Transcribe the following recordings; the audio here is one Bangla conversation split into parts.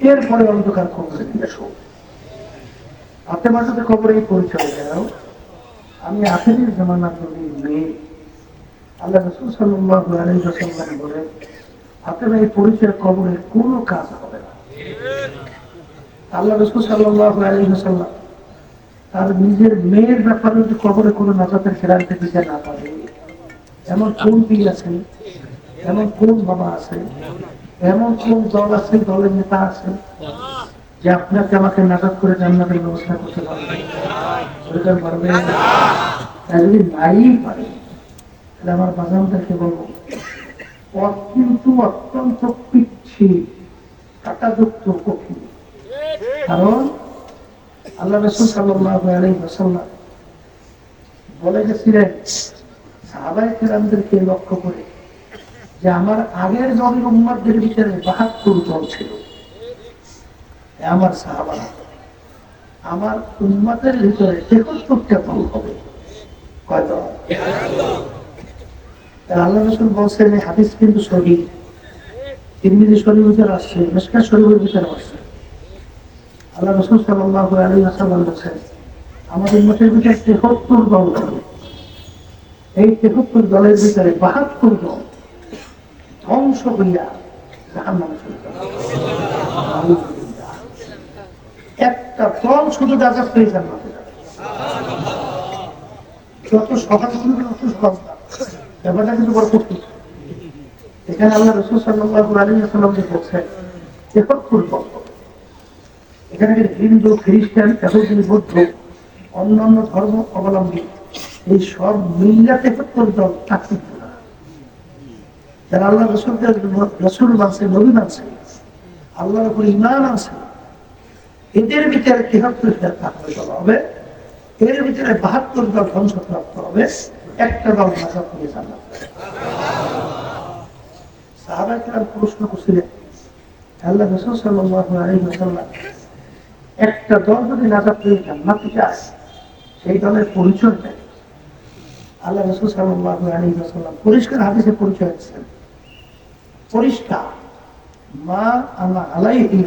এরপরে অন্ধকার দিয়ে এসো। ফাতেমার সাথে খবর এই পরিচয় দাও। আমি আখেরের জামানার নবীর মেয়ে। আল্লাহ রসুল সাল্লাল্লাহু আলাইহি ওয়াসাল্লাম বলেন ফাতেমা এই পরিচয় কবরের কোনো কাজ হবে না। আল্লাহ রসুল সাল্লাল্লাহু আলাইহি ওয়াসাল্লাম তার নিজের মেয়ের ব্যাপারে যদি কবরে কোনো নাজাতের খেলাতে দিতে না পারে। এমন কোন পীর আছে? এমন কোন বাবা আছে? এমন কোন দল আছে, দলের নেতা আছে, যে আপনাকে আমাকে নাটক করে জান্নাতের ব্যবস্থা করতে পারবে? যদি নাই পারে, তাহলে আমার বাজানদেরকে বলব, পথ কিন্তু অত্যন্ত পিচ্ছি, কাটাযুক্ত, কঠিন। কারণ আল্লাহ রসুল সাল্লাহ বলে গেছিলেন সাহাবাই কেরামদেরকে লক্ষ্য করে যে আমার আগের নবীর উম্মাদের ভিতরে বাহাত্তর দল ছিল। আমার সাহাবারা। আমার উম্মাদের ভিতরে তেহত্তরটা দল হবে। আল্লাহ রসুল বলছেন কিন্তু ভিতরে আসছে শরীরের ভিতরে আসছে। আল্লাহ রসুল ভিতরে তেহত্তর হবে এই তেহত্তর দলের ভিতরে বাহাত্তর দল ধ্বংস হইয়া। একটা দল শুধু পেয়ে জান্নাতে যাবে যত সহজ শুনবে তত সহজ ব্যাপারটা কিন্তু বড় কঠিন এখানে আল্লাহ রসুল সাল্লাহ আলী আসাল্লাম যে বলছেন তেহত্তর দল এখানে হিন্দু, খ্রিস্টান এহুদি বৌদ্ধ, অন্যান্য ধর্ম অবলম্বী, এই সব মিল্লাতে তেহত্তর দল না। যারা আল্লাহ রসুলকে রসুল মানছে, নবী মানছে। আল্লাহর উপর ইমান আছে এদের ভিতরে তেহাত্তর থাকতে হবে। এর ভিতরে বাহাত্তর দল ধ্বংসপ্রাপ্ত হবে। একটা দল ভাষা করে জানা একটা দল যদি নাজাত পেয়ে জান্নাতে যায় সেই দলের পরিচয় দেয় আল্লাহ রসুল সাল্লাহ আলী সাল্লাম পরিষ্কার হাদিসে পরিচয় দিচ্ছেন পরিষ্কার। মা আনা আলাইহি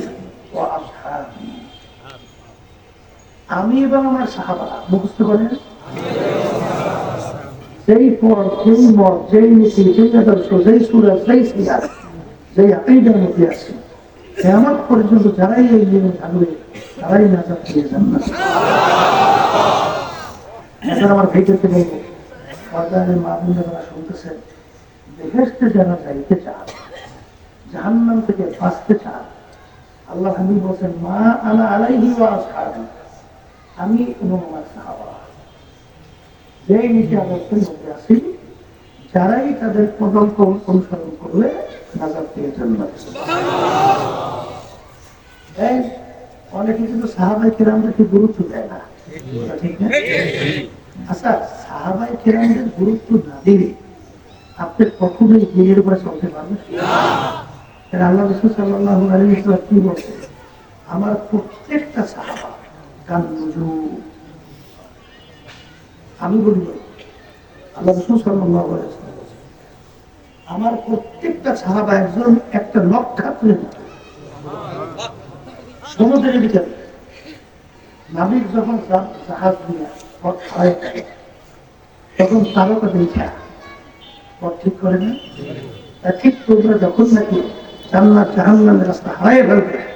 আমি এবং আমার সাহাবারা, মুখস্থ করেন। যেই পর, যেই মত যেই নীতি যেই আদর্শ, যেই সুরা, যেই সিয়ার, যেই আকিদার মধ্যে আছে কেমন পর্যন্ত যারাই এই নিয়মে থাকবে, তারাই নাজাত যান এখন আমার ভাইদেরকে বলব, সরকারের মাধ্যমে যারা শুনতেছেন বেহেস্তে যারা যাইতে চান জাহান্নাম থেকে বাঁচতে চান। আল্লাহ হাবিব বলছেন, মা আনা আলাইহি ওয়া আসহাবি। আমি এবং আমার সাহাবা নীতি আদর্শের মধ্যে যারাই তাদের প্রকল্প অনুসরণ করলে নাজাদ পেয়ে জান্নাত অনেকে কিন্তু সাহাবাই কিরামদেরকে গুরুত্ব দেয় না। না? আচ্ছা সাহাবাই কিরামদের গুরুত্ব না দিলে আপনি কখনোই দিনের উপরে চলতে পারবেন তাহলে আল্লাহ রসুল সাল্লাহ আলী ইসলাম কি বলছে আমার প্রত্যেকটা সাহাবা আমি বলি, আল্লাহ রসুল সাল্লাহ আমার প্রত্যেকটা সাহাবা একজন একটা নক্ষত্রের সমুদ্রের ভিতরে। নাবিক যখন জাহাজ নিয়ে তখন তারকা দেখা ঠিক করে না? ঠিক তোমরা যখন নাকি জান্নাত জাহান্নামের রাস্তা হারাই ফেলবে।